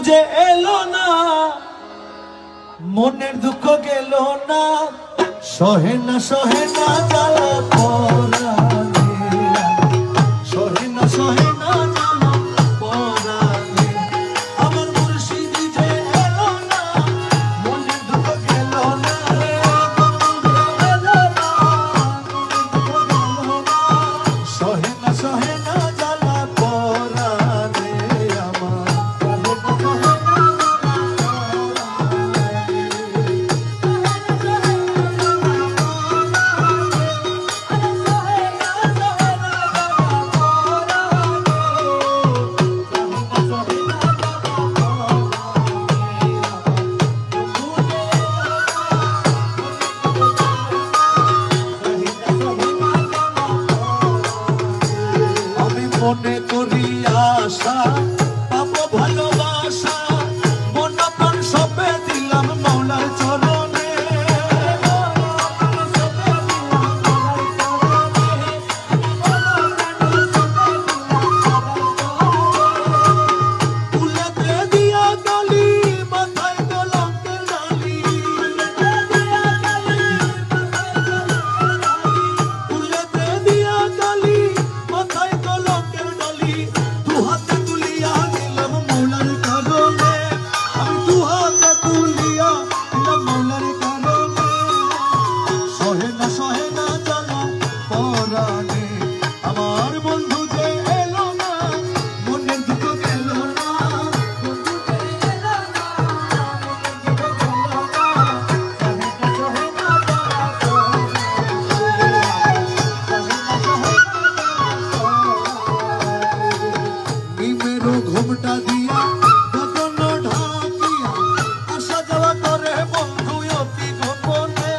খুঁজে এলো না। মনের দুঃখ গেল না। সহে না সহে না জ্বালা পড়া। ঘুমটা দিয়া বদন ঢাকিয়া আসা যাওয়া করে বন্ধু অতি গোপনে।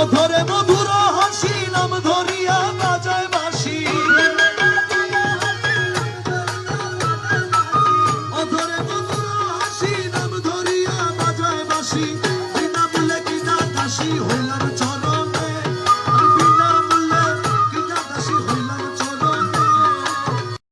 অধরে মধুর হাসি নাম ধরিয়া বাজায় বাসি অধরে মধুর হাসি নাম ধরিয়া বাজায় বাসি